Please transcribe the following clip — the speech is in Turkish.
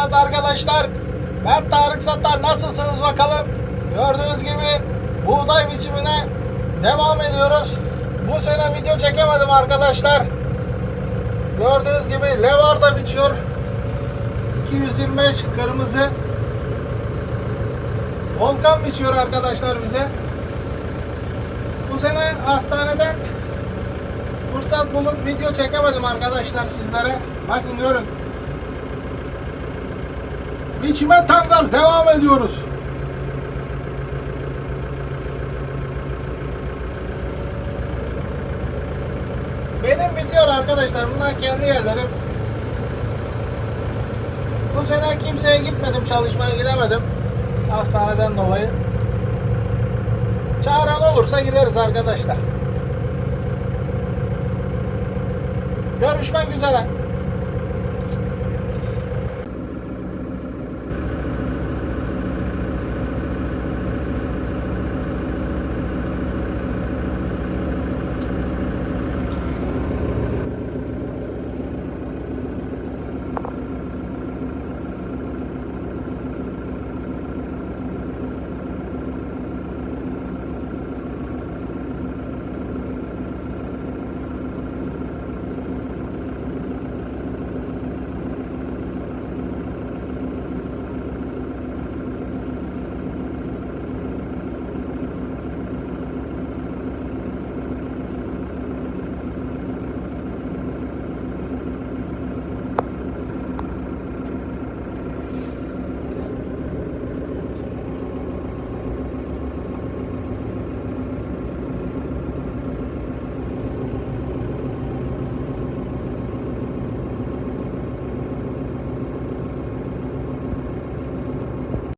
Evet arkadaşlar ben Tarık Sattar nasılsınız bakalım. Gördüğünüz gibi buğday biçimine devam ediyoruz. Bu sene video çekemedim arkadaşlar. Gördüğünüz gibi levar da biçiyor. 225 kırmızı. Volkan biçiyor arkadaşlar bize. Bu sene hastaneden fırsat bulup video çekemedim arkadaşlar sizlere. Bakın görün. Biçime tam gaz devam ediyoruz. Benim bitiyor arkadaşlar. Bunlar kendi yerlerim. Bu sene kimseye gitmedim çalışmaya gidemedim. Hastaneden dolayı. Çağıran olursa gideriz arkadaşlar. Görüşmek üzere.